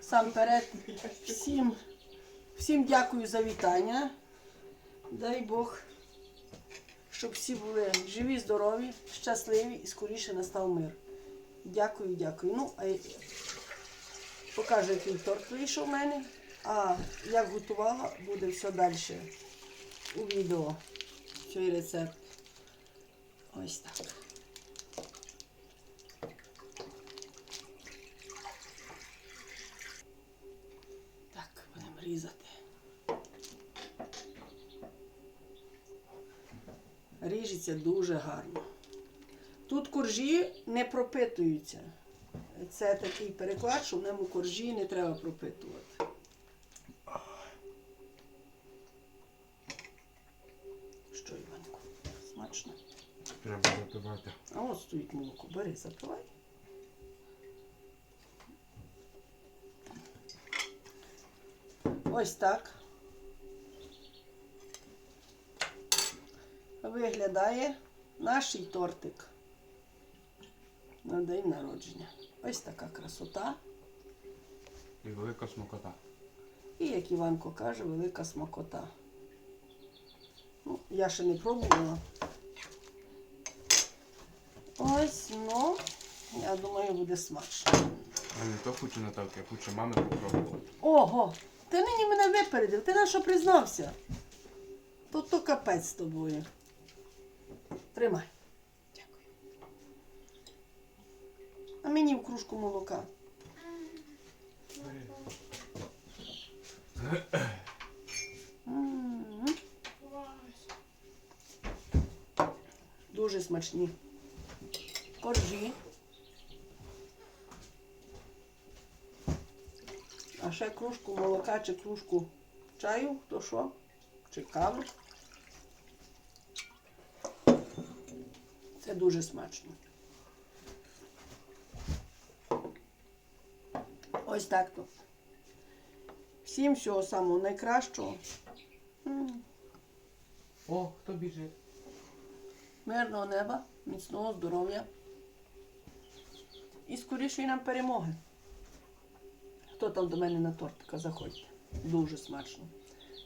сам перед всім, всім дякую за вітання. Дай Бог, щоб всі були живі, здорові, щасливі і скоріше настав мир. Дякую, дякую. Ну, а й- покажу, який торт вийшов в мене. А як готувала, буде все далі у відео. Цей рецепт. Ось. Так, будемо різати. Ріжеться дуже гарно. Тут коржі не пропитуються. Це такий переклад, що в ньому коржі не треба пропитувати. Що, Іванку, смачно? Треба запивати. А от стоїть молоко. Бери, запивай. Ось так. Виглядає наш тортик на день народження. Ось така красота. І велика смакота. І, як Іванко каже, велика смакота. Ну, я ще не пробувала. Ось, ну, я думаю, буде смачно. А не то хочу Наталки, я хочу мами попробувати. Ого, ти нині мене випередив, ти на що признався? Тут то капець з тобою. Тримай. Дякую. А мені в кружку молока. Дуже смачні. Коржі. А ще кружку молока чи кружку чаю, то що? Чи кави. Це дуже смачно. Ось так то. Всім всього самого найкращого. О, хто біжить? Мирного неба, міцного здоров'я і скорішої нам перемоги. Хто там до мене на тортика заходьте? Дуже смачно.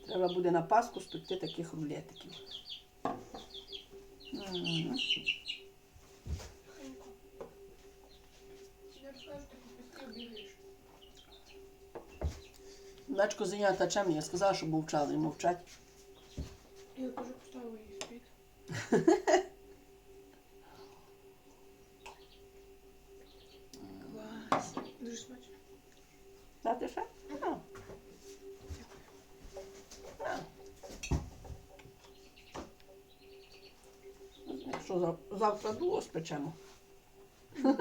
Треба буде на Пасху спекти таких рулетиків. Дачко зайнята чим? Я сказала, що мовчали і мовчать. Я теж поставила її спить. Клас. Дуже смачно. Дати ще? Ну. На. Якщо за- завтра дуло спечемо.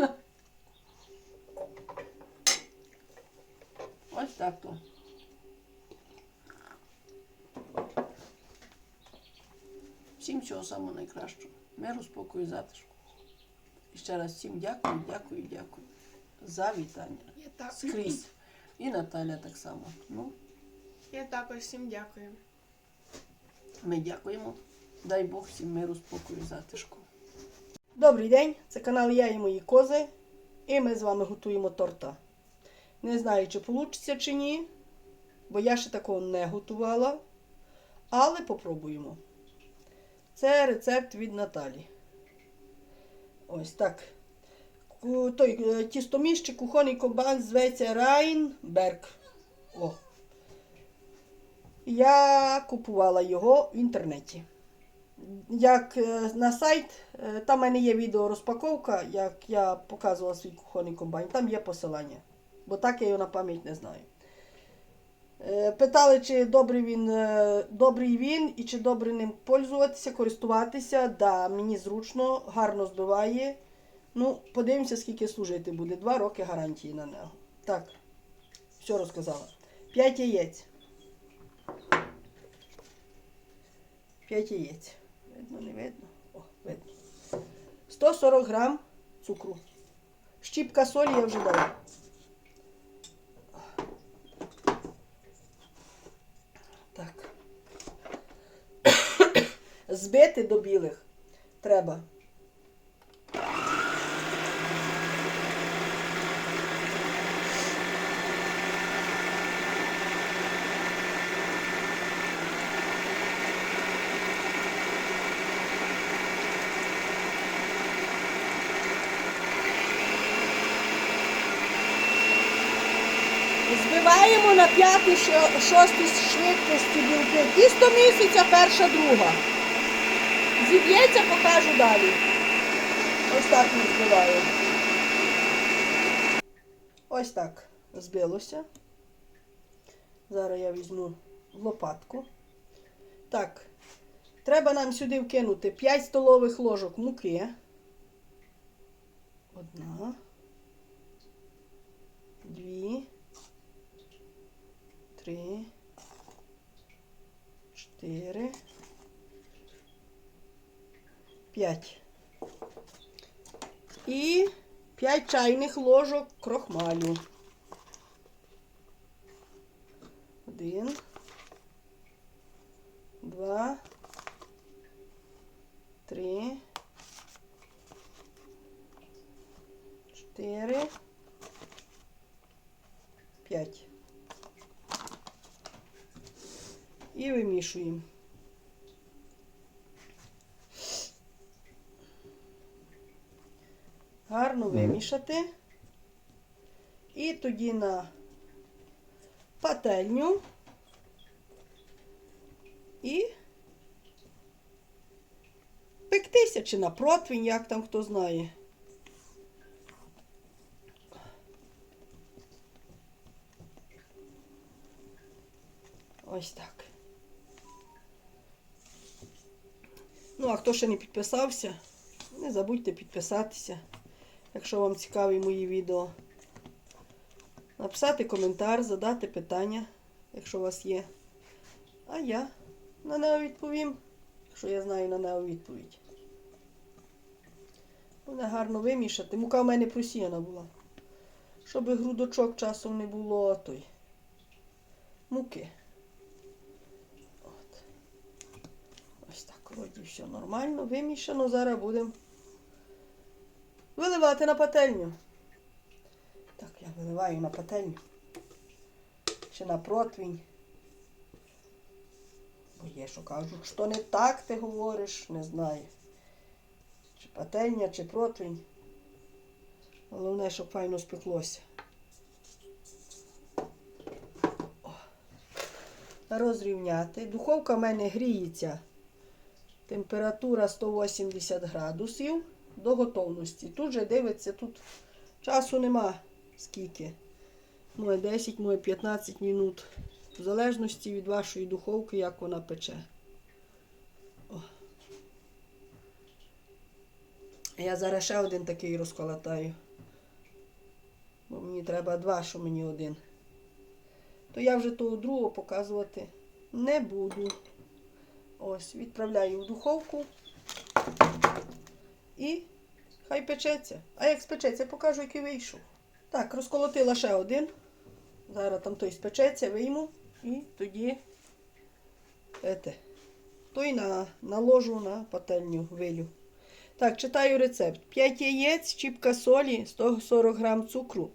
Ось так то. Всім всього самого найкращого. Миру, спокою, затишку. І ще раз всім дякую, дякую, дякую за вітання. Я так. Скрізь. І Наталя так само. Ну, Я також всім дякую. ми дякуємо. Дай Бог всім миру, спокою, затишку. Добрий день, це канал Я і мої кози. І ми з вами готуємо торта. Не знаю, чи вийде чи ні, бо я ще такого не готувала. Але попробуємо. Це рецепт від Наталі. Ось так. Той е, тістоміш чи кухонний кобан зветься Райнберг. О. Я купувала його в інтернеті. Як е, на сайт, е, там в мене є відео розпаковка, як я показувала свій кухонний комбайн, там є посилання. Бо так я його на пам'ять не знаю. Е, Питали, чи добрий він, добрий він і чи добре ним пользуватися, користуватися. Да, мені зручно, гарно збиває. Ну, подивимося, скільки служити буде. Два роки гарантії на нього. Так, все розказала. 5 яєць. 5 яєць. Видно, не видно? О, видно. 140 грам цукру. Щіпка солі я вже дала. Так. Збити до білих треба. Збиваємо на п'ятий, шо- шостий швидкості білки. Тісто місяця, перша, друга. Зіб'ється, покажу далі. Ось так ми збиваємо. Ось так збилося. Зараз я візьму лопатку. Так, треба нам сюди вкинути 5 столових ложок муки. Одна. Дві. Три. Чотири. П'ять. І п'ять чайних ложок крохмалю. Один. Два. Три. Чотири. П'ять. І. Гарно вимішати. І тоді на пательню. І пектися чи на противень, як там хто знає. Ось так. Ну, а хто ще не підписався, не забудьте підписатися, якщо вам цікаві мої відео. Написати коментар, задати питання, якщо у вас є. А я на нього відповім, якщо я знаю на нього відповідь. Буде гарно вимішати. Мука в мене просіяна була. Щоб грудочок часом не було той муки. От. Ось вроді все нормально, вимішано. Зараз будемо виливати на пательню. Так, я виливаю на пательню. Чи на противень. Бо є, що кажуть, що не так ти говориш, не знаю. Чи пательня, чи противень. Головне, щоб файно спеклося. Розрівняти. Духовка в мене гріється. Температура 180 градусів до готовності. Тут же дивиться, тут часу нема скільки. Моє 10, моє 15 минут. В залежності від вашої духовки, як вона пече. О. Я зараз ще один такий розколотаю. Бо мені треба два, що мені один. То я вже того другого показувати не буду. Ось, відправляю в духовку. І хай печеться. А як спечеться, покажу, який вийшов. Так, розколотила ще один. Зараз там той спечеться, вийму і тоді ете, той на, наложу на пательню вилю. Так, читаю рецепт. 5 яєць, чіпка солі, 140 грам цукру.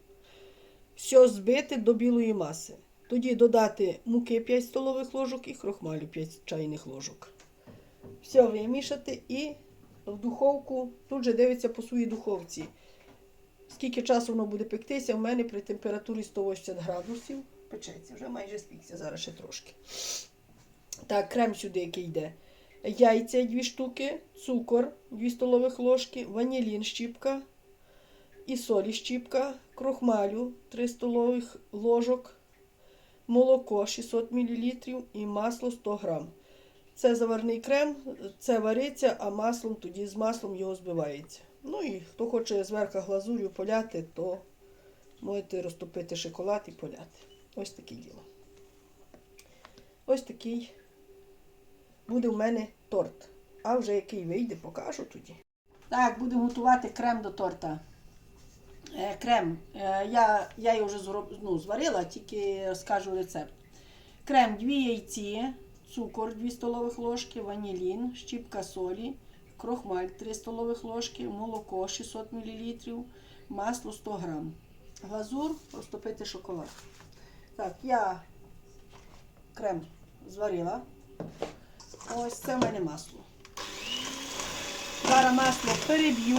Все збити до білої маси. Тоді додати муки 5 столових ложок і крохмалю 5 чайних ложок. Все вимішати і в духовку. Тут же дивиться по своїй духовці. Скільки часу воно буде пектися, у мене при температурі 180 градусів. Печеться, вже майже спікся, зараз ще трошки. Так, крем сюди який йде. Яйця 2 штуки, цукор 2 столових ложки, ванілін щіпка і солі щіпка, крохмалю 3 столових ложок, молоко 600 мл і масло 100 грам. Це заварний крем, це вариться, а маслом тоді з маслом його збивається. Ну і хто хоче зверху глазур'ю поляти, то можете розтопити шоколад і поляти. Ось таке діло. Ось такий буде в мене торт. А вже який вийде, покажу тоді. Так, будемо готувати крем до торта. Е, крем. Е, я, я його вже ну, зварила, тільки скажу рецепт. Крем 2 яйці, цукор 2 столових ложки, ванілін, щіпка солі, крохмаль 3 столових ложки, молоко 600 мл, масло 100 грам. Глазур розтопити шоколад. Так, я крем зварила. Ось це в мене масло. Зараз масло переб'ю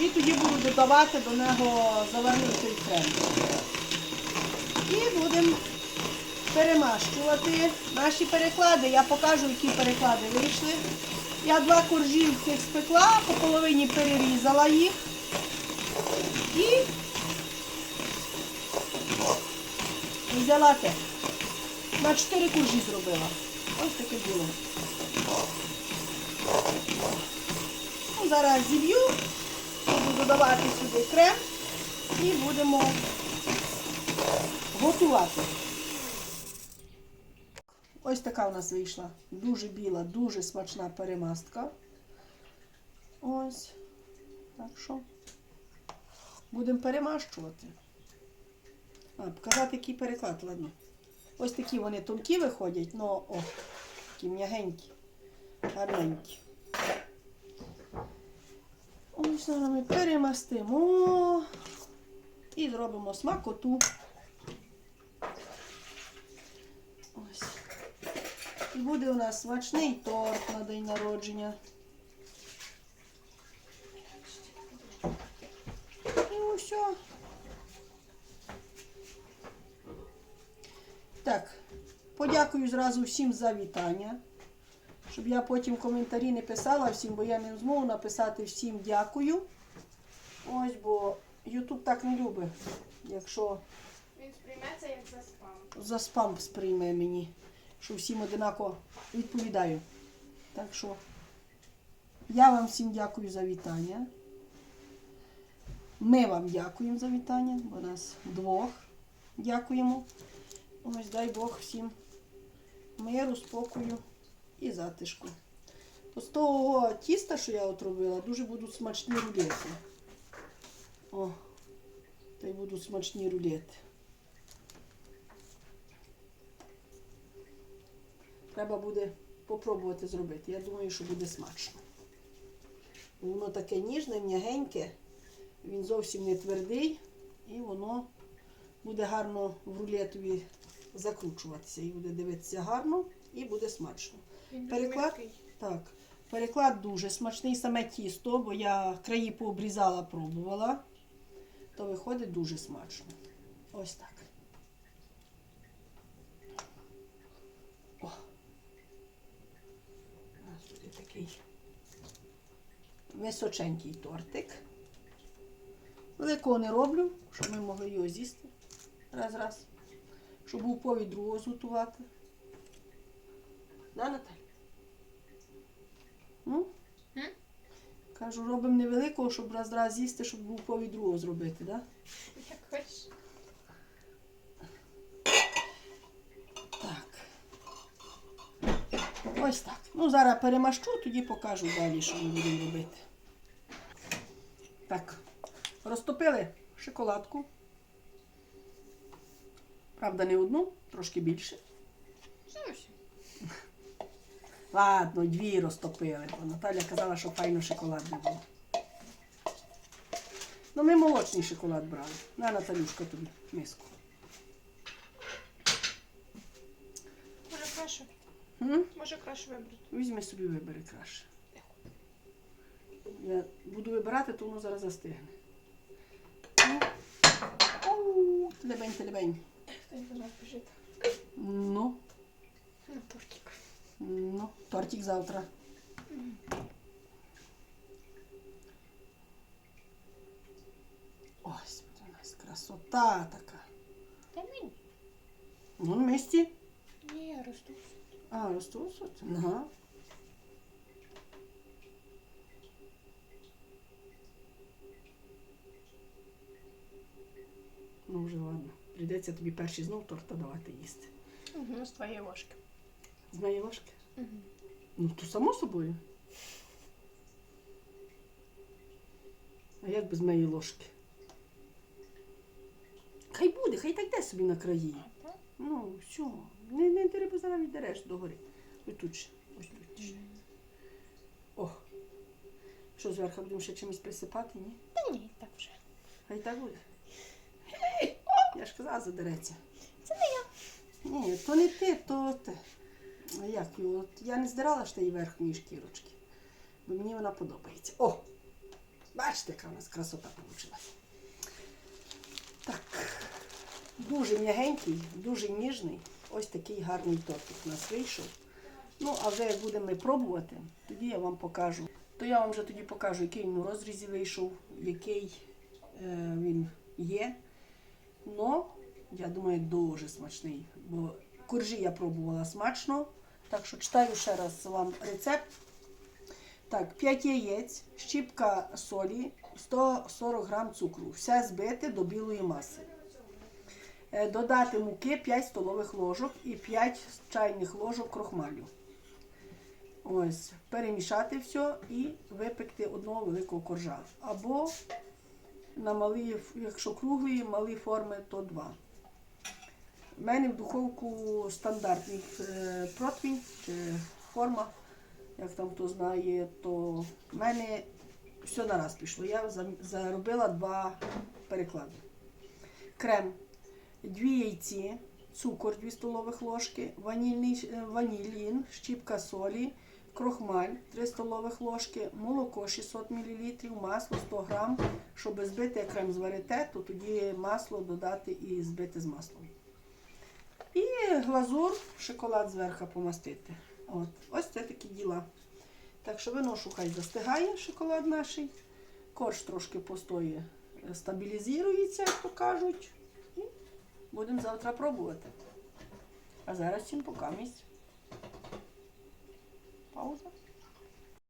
і тоді буду додавати до нього заварний той крем. І будемо перемащувати наші переклади. Я покажу, які переклади вийшли. Я два коржі цих спекла, по половині перерізала їх. І взяла те. На чотири коржі зробила. Ось таке було. Зараз зіб'ю, буду додавати сюди крем і будемо готувати. Ось така у нас вийшла. Дуже біла, дуже смачна перемастка. Ось. Так що будемо перемащувати. А, показати, який переклад, ладно. Ось такі вони тонкі виходять, ну о, такі м'ягенькі, гарненькі. Ось зараз ми перемастимо і зробимо смакоту. Ось. І буде у нас смачний торт на день народження. І усе. Так, подякую зразу всім за вітання. Щоб я потім коментарі не писала всім, бо я не зможу написати всім дякую. Ось, бо Ютуб так не любить, якщо Він сприйметься як за спам. за спам сприйме мені, що всім одинаково відповідаю. Так що я вам всім дякую за вітання. Ми вам дякуємо за вітання, бо нас двох дякуємо. Ось дай Бог всім миру, спокою і затишку. З того тіста, що я от робила, дуже будуть смачні рулети. О, та й будуть смачні рулети. Треба буде попробувати зробити. Я думаю, що буде смачно. Воно таке ніжне, м'ягеньке, він зовсім не твердий, і воно буде гарно в рулетові закручуватися. І буде дивитися гарно і буде смачно. Переклад? Так, переклад дуже смачний, саме тісто, бо я краї пообрізала, пробувала, то виходить дуже смачно. Ось так. О. У нас буде такий височенький тортик. Великого не роблю, щоб ми могли його з'їсти раз-раз. Щоб був повід другого зготувати. Да, Наталя? Ну? М? Кажу, робимо невеликого, щоб раз-раз з'їсти, щоб був повід другого зробити, так? Да? Як хочеш. Так. Ось так. Ну, зараз перемащу, тоді покажу далі, що ми будемо робити. Так. Розтопили шоколадку. Правда, не одну, трошки більше. Зовсім. Ладно, дві розтопили, бо Наталя казала, що файно шоколад не було. Ну, ми молочний шоколад брали. На, Наталюшка, тобі миску. Може краще. М? Може краще вибрати. Візьми собі вибери краще. Я буду вибирати, то воно зараз застигне. Ну. Телебень, телебень. Хто не знає, пишіть. Ну, На тортик. ну, тортик завтра. Ось буде у нас красота така. Та мені. Ну, на місці. Ні, я росту. А, ростуть. Ага. Ну, вже ладно. Прийдеться тобі перший знов торта давати їсти. Угу, з твоєї ложки. З моєї ложки? Угу. Ну, то само собою. А як без моєї ложки? Хай буде, хай так де собі на краї. Ну, все. Не, не бо зараз віддереш догори. Ось тут ще. Ось тут ще. О. Що зверху будемо ще чимось присипати, ні? Та ні, так вже. Хай так буде. Я ж казала, задереться. Це не я. Ні, то не ти, то те. Як його? Я не здирала ж тієї верхньої шкірочки. Бо мені вона подобається. О! Бачите, яка у нас красота вийшла. Так. Дуже м'ягенький, дуже ніжний. Ось такий гарний тортик у нас вийшов. Ну, а вже як будемо пробувати, тоді я вам покажу. То я вам вже тоді покажу, який він у розрізі вийшов, який е, він є. Но, я думаю, дуже смачний. Бо коржі я пробувала смачно. Так що читаю ще раз вам рецепт. Так, 5 яєць, щіпка солі, 140 грам цукру. Все збите до білої маси. Е, Додати муки 5 столових ложок і 5 чайних ложок крохмалю. Ось, перемішати все і випекти одного великого коржа. Або на малі, якщо круглі, малі форми, то два. У мене в духовку стандартний е, противень чи форма, як там хто знає, то в мене все нараз пішло. Я заробила два переклади. Крем, дві яйці, цукор 2 столових ложки, е, ванілін, щіпка солі, крохмаль 3 столових ложки, молоко 600 мл, масло 100 грам. Щоб збити крем зварите, то тоді масло додати і збити з маслом. І глазур, шоколад зверху помастити. От. Ось це такі діла. Так що виношу хай застигає шоколад наш. Корж трошки постоє, стабілізується, як то кажуть. І будемо завтра пробувати. А зараз всім покамість. Пауза.